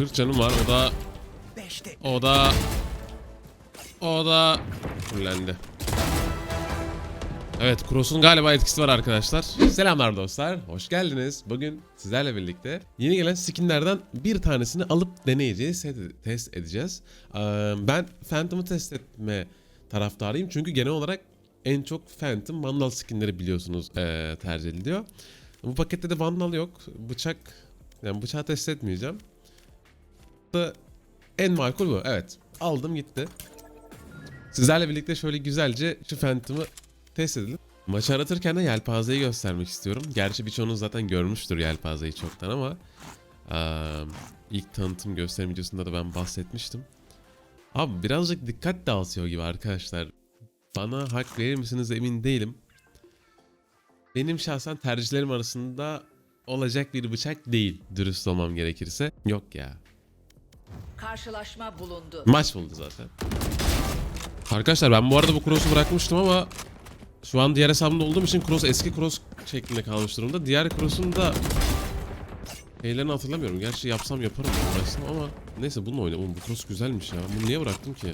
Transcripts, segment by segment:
40 canım var. O da o da o da fullendi. Evet, Cross'un galiba etkisi var arkadaşlar. Selamlar dostlar, hoş geldiniz. Bugün sizlerle birlikte yeni gelen skinlerden bir tanesini alıp deneyeceğiz, test edeceğiz. Ben Phantom'ı test etme taraftarıyım çünkü genel olarak en çok Phantom Vandal skinleri biliyorsunuz tercih ediliyor. Bu pakette de Vandal yok. Bıçak, yani bıçağı test etmeyeceğim. Da en makul bu. Evet. Aldım gitti. Sizlerle birlikte şöyle güzelce şu Phantom'ı test edelim. Maçı aratırken de yelpazeyi göstermek istiyorum. Gerçi birçoğunuz zaten görmüştür yelpazeyi çoktan ama eee, ilk tanıtım gösterim videosunda da ben bahsetmiştim. Abi birazcık dikkat dağıtıyor gibi arkadaşlar. Bana hak verir misiniz emin değilim. Benim şahsen tercihlerim arasında olacak bir bıçak değil dürüst olmam gerekirse. Yok ya. Karşılaşma bulundu. Maç buldu zaten. Arkadaşlar ben bu arada bu cross'u bırakmıştım ama şu an diğer hesabımda olduğum için cross eski cross şeklinde kalmış durumda. Diğer cross'un da şeylerini hatırlamıyorum. Gerçi yapsam yaparım uğraşsam ama neyse bununla oynayalım. Oğlum bu cross güzelmiş ya. Bunu niye bıraktım ki?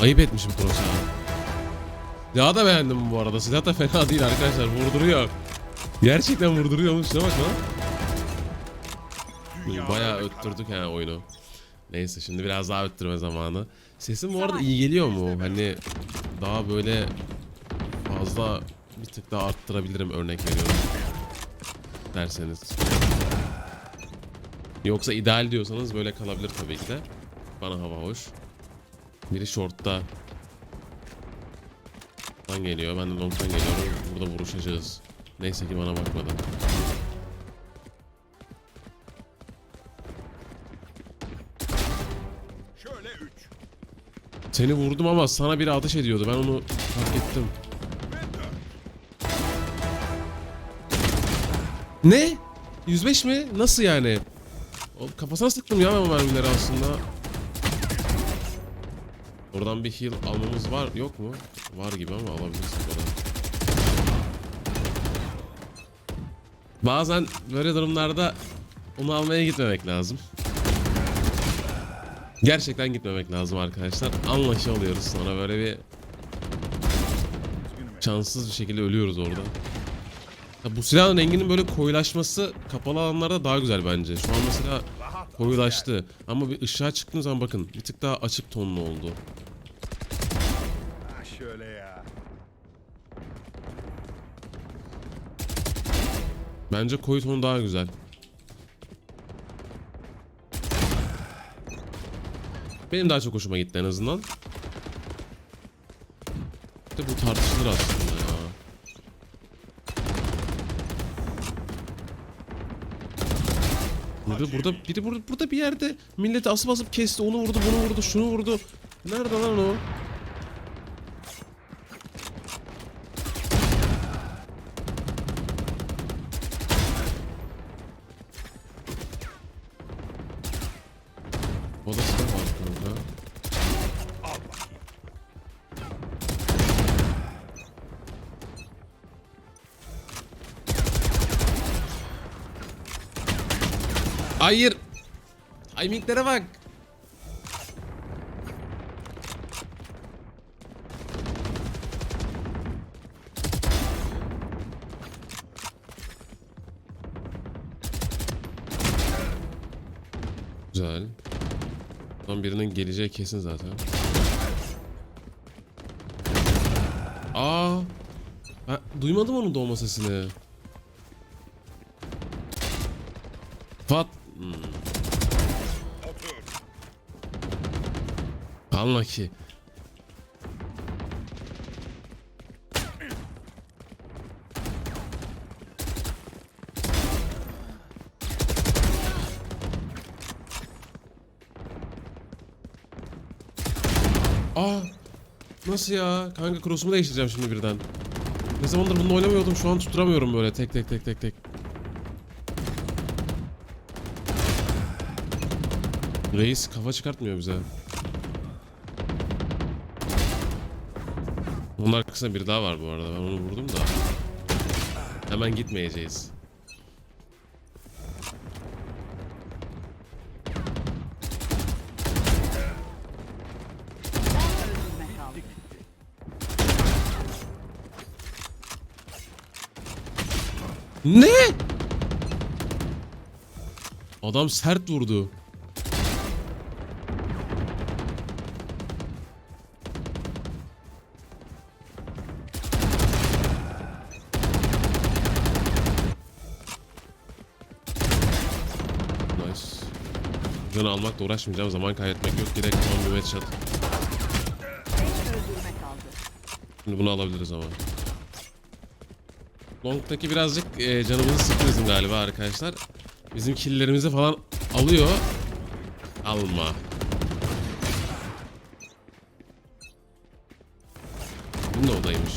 Ayıp etmişim cross'a. Silahı da beğendim bu arada. Silah da fena değil arkadaşlar. Vurduruyor. Gerçekten vurduruyormuş. Ne bak lan. Bayağı öttürdük ha oyunu. Neyse şimdi biraz daha öttürme zamanı. Sesim bu arada iyi geliyor mu? Hani daha böyle fazla bir tık daha arttırabilirim örnek veriyorum. Derseniz. Yoksa ideal diyorsanız böyle kalabilir tabii ki de. Bana hava hoş. Biri shortta. Lan geliyor. Ben de long'tan geliyorum. Burada vuruşacağız. Neyse ki bana bakmadı. Şöyle üç. Seni vurdum ama sana biri ateş ediyordu. Ben onu fark ettim. Ne? 105 mi? Nasıl yani? O kafasına sıktım ya ben o mermileri aslında. Oradan bir heal almamız var yok mu? Var gibi ama alabiliriz buradan. Bazen böyle durumlarda onu almaya gitmemek lazım. Gerçekten gitmemek lazım arkadaşlar. Anlaşı oluyoruz sonra böyle bir şanssız bir şekilde ölüyoruz orada. Ya bu silahın renginin böyle koyulaşması kapalı alanlarda daha güzel bence. Şu an mesela koyulaştı. Ama bir ışığa çıktığınız zaman bakın bir tık daha açık tonlu oldu. Ha şöyle ya. Bence koyu tonu daha güzel. Benim daha çok hoşuma gitti en azından. De bu tartışılır aslında ya. Burada burada biri burada, burada bir yerde milleti asıp asıp kesti onu vurdu bunu vurdu şunu vurdu. Nerede lan o? O da Hayır. Timinglere bak. Güzel. Tam birinin geleceği kesin zaten. Aa! Ben duymadım onun doğma sesini. Pat. Anla ki. Aa! Nasıl ya? Kanka cross'umu değiştireceğim şimdi birden. Ne zamandır bunu oynamıyordum şu an tutturamıyorum böyle tek tek tek tek tek. Reis kafa çıkartmıyor bize. Bunun arkasında biri daha var bu arada. Ben onu vurdum da. Hemen gitmeyeceğiz. Ne? Adam sert vurdu. Canı almakla uğraşmayacağım. Zaman kaybetmek yok. Direkt on bir headshot. Şimdi bunu alabiliriz ama. Long'daki birazcık e, canımızı sıktı bizim galiba arkadaşlar. Bizim killlerimizi falan alıyor. Alma. Bunun da odaymış.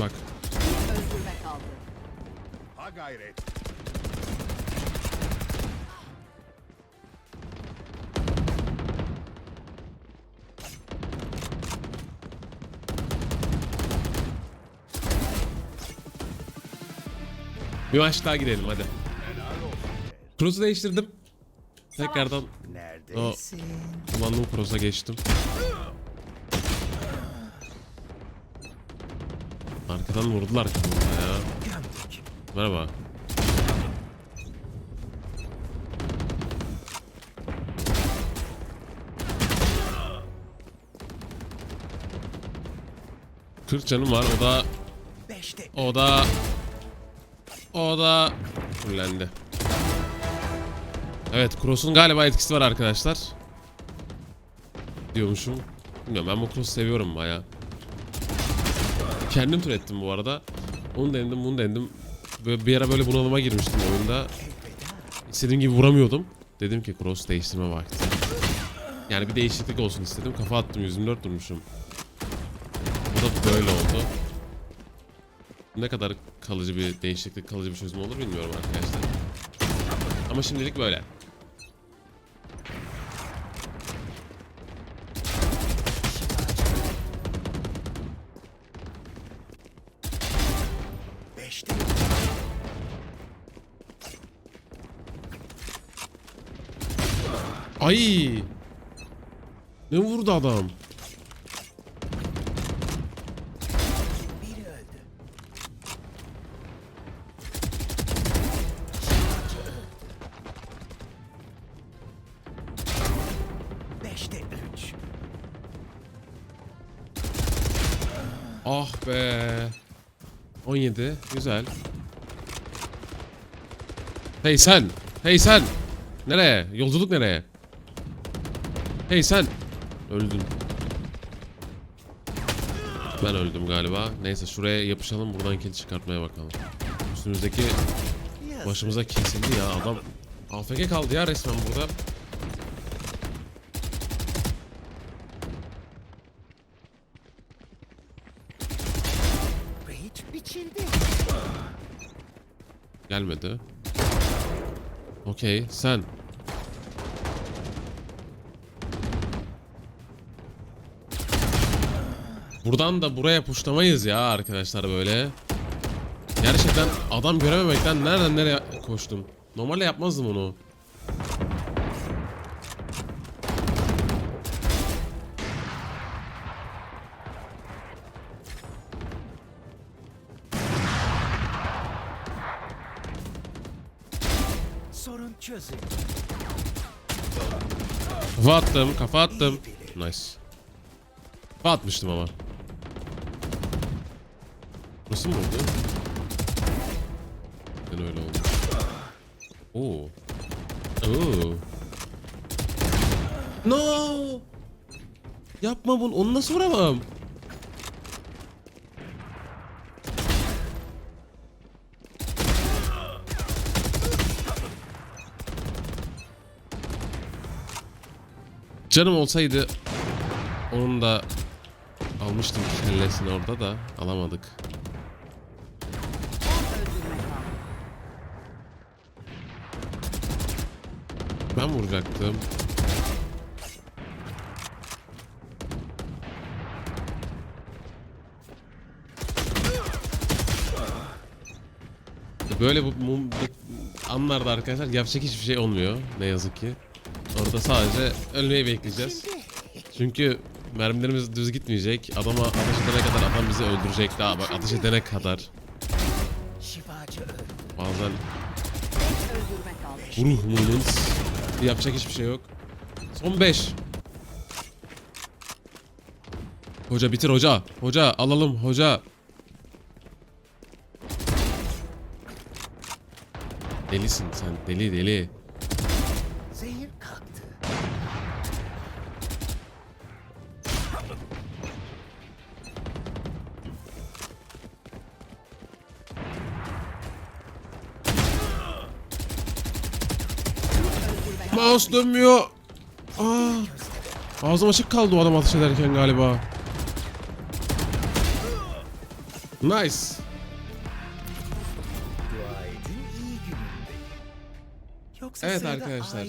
Bak. Öldürme kaldı. Ha gayret. Bir maç daha girelim hadi. Cross'u değiştirdim. Tekrardan o kullandığım cross'a geçtim. Arkadan vurdular kafamda ya. Gömdük. Merhaba. Kırk canım var. O da o da o da fullendi. Evet, Cross'un galiba etkisi var arkadaşlar. Diyormuşum. Bilmiyorum ben bu Cross'u seviyorum baya. Kendim türettim bu arada. Onu denedim, bunu denedim. Böyle bir ara böyle bunalıma girmiştim oyunda. İstediğim gibi vuramıyordum. Dedim ki cross değiştirme vakti. Yani bir değişiklik olsun istedim. Kafa attım 124 durmuşum. Bu da böyle oldu. Ne kadar kalıcı bir değişiklik, kalıcı bir çözüm olur bilmiyorum arkadaşlar. Ama şimdilik böyle. Beşte. Ay! Ne vurdu adam? Ah be. 17. Güzel. Hey sen. Hey sen. Nereye? Yolculuk nereye? Hey sen. Öldün. Ben öldüm galiba. Neyse şuraya yapışalım buradan kill çıkartmaya bakalım. Üstümüzdeki başımıza kesildi ya adam. AFK kaldı ya resmen burada. Gelmedi. Okey sen. Buradan da buraya puşlamayız ya arkadaşlar böyle. Gerçekten adam görememekten nereden nereye koştum. Normalde yapmazdım onu. Sorun çözüldü. Kafa attım, kafa attım. Nice. Kafa atmıştım ama. Nasıl mı? Ben öyle oldu. Oo. Oo. No. Yapma bunu. Onu nasıl vuramam? Canım olsaydı onun da almıştım kellesini orada da alamadık. Öldürme kaldı. Ben vuracaktım. Böyle bu, mum- bu anlarda arkadaşlar yapacak hiçbir şey olmuyor ne yazık ki. Orada sadece ölmeyi bekleyeceğiz. Çünkü Mermilerimiz düz gitmeyecek. Adama ateş edene kadar adam bizi öldürecek daha bak ateş edene kadar. Bazen. Ruh moments. Yapacak hiçbir şey yok. Son 5. Hoca bitir hoca. Hoca alalım hoca. Delisin sen deli deli. Mouse dönmüyor. Aa. Ağzım açık kaldı o adam ateş ederken galiba. Nice. Evet arkadaşlar.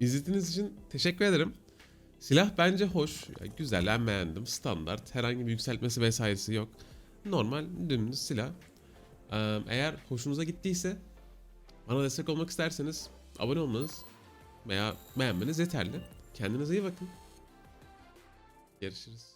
İzlediğiniz için teşekkür ederim. Silah bence hoş, güzel, ben beğendim. Standart, herhangi bir yükseltmesi vesairesi yok. Normal, dümdüz silah. Ee, eğer hoşunuza gittiyse, bana destek olmak isterseniz abone olmanız veya beğenmeniz yeterli. Kendinize iyi bakın. Görüşürüz.